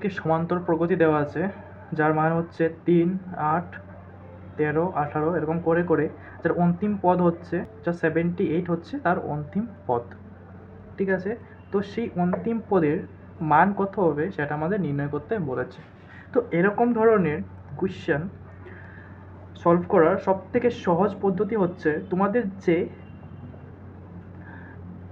একটি সমান্তর প্রগতি দেওয়া আছে, যার মান হচ্ছে তিন, আট, তেরো, আঠারো, এরকম করে করে। যার অন্তিম পদ হচ্ছে যা সেভেন্টি এইট হচ্ছে, তার অন্তিম পদ। ঠিক আছে? তো সেই অন্তিম পদের মান কত হবে সেটা আমাদের নির্ণয় করতে বলেছে। তো এরকম ধরনের কোশ্চেন সলভ করার সবথেকে সহজ পদ্ধতি হচ্ছে, তোমাদের যে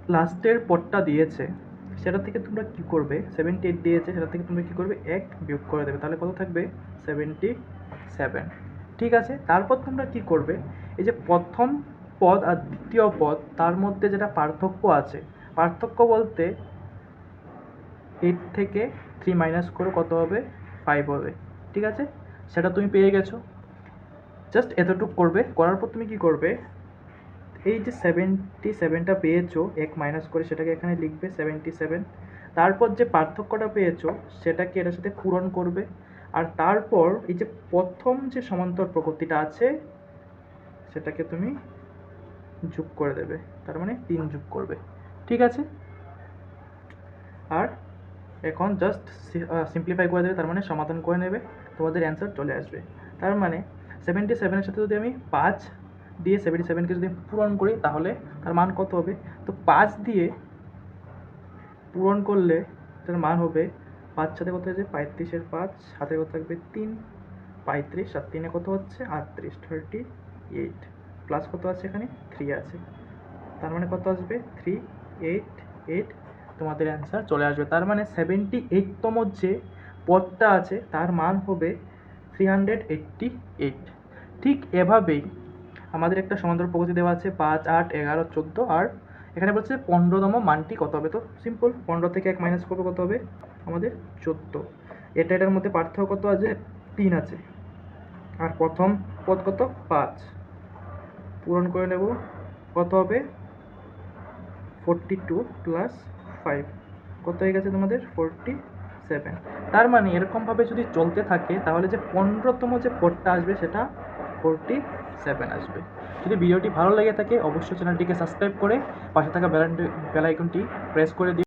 লাস্টের পদটা দিয়েছে সেটা থেকে তোমরা কি করবে? সেভেন্টি এইট দিয়েছে, সেটা থেকে তোমরা কি করবে? এক বিয়োগ করে দেবে। তাহলে কত থাকবে? সেভেন্টি সেভেন ঠিক আছে? তারপর তোমরা কি করবে? এই যে প্রথম পদ আর দ্বিতীয় পদ, তার মধ্যে যেটা পার্থক্য আছে, পার্থক্য বলতে এইট থেকে থ্রি মাইনাস করে কত হবে? ফাইভ হবে। ঠিক আছে? সেটা তুমি পেয়ে গেছো। জাস্ট এতটুকু করবে। করার পর তুমি কি করবে? এই যে সেভেন্টি সেভেনটা পেয়েছ, এক মাইনাস করে সেটাকে এখানে লিখবে সেভেন্টি সেভেন তারপর যে পার্থক্যটা পেয়েছ, সেটাকে এটার সাথে পূরণ করবে। আর তারপর এই যে প্রথম যে সমান্তর প্রকৃতিটা আছে, সেটাকে তুমি যোগ করে দেবে। তার মানে তিন যোগ করবে। ঠিক আছে? আর এখন জাস্ট সিম্পলিফাই করে দেবে, তার মানে সমাধান করে নেবে। তোমাদের অ্যান্সার চলে আসবে। তার মানে সেভেন্টি সেভেনের সাথে যদি আমি পাঁচ দিয়ে সেভেন্টি সেভেনকে যদি পূরণ করি, তাহলে তার মান কত হবে? তো পাঁচ দিয়ে পূরণ করলে তার মান হবে পাঁচ সাথে কত হয়েছে? পঁয়ত্রিশের পাঁচ, সাথে কত থাকবে? তিন। পঁয়ত্রিশ আর তিনে কত হচ্ছে? আটত্রিশ থার্টি এইট প্লাস কত আছে এখানে? থ্রি আছে। তার মানে কত আসবে? থ্রি এইট এইট তোমাদের অ্যান্সার চলে আসবে। তার মানে সেভেন্টি এইটতম যে পদটা আছে, তার মান হবে থ্রি হান্ড্রেড এইট্টি এইট ঠিক এভাবেই আমাদের একটা সমান্তর প্রগতি দেওয়া আছে পাঁচ, আট, এগারো, চোদ্দ, আর এখানে বলছে পনেরোতম মানটি কত হবে তো? সিম্পল পনেরো থেকে এক মাইনাস করব কত হবে? আমাদের চোদ্দ। এটা এটার মধ্যে পার্থক্য কত আছে? তিন আছে। আর প্রথম পদ কত? পাঁচ। পূরণ করে নেব। কত হবে? ফোরটি টু প্লাস ফাইভ কত হয়ে গেছে তোমাদের? ফোরটি সেভেন তার মানে এরকমভাবে যদি চলতে থাকে, তাহলে যে পনেরোতম যে পদটা আসবে, সেটা ফোরটি সেভেন আসবে। যদি ভিডিওটি ভালো লেগে থাকে, অবশ্যই চ্যানেলটিকে সাবস্ক্রাইব করে পাশে থাকা বেল বেল আইকনটি প্রেস করে দিও।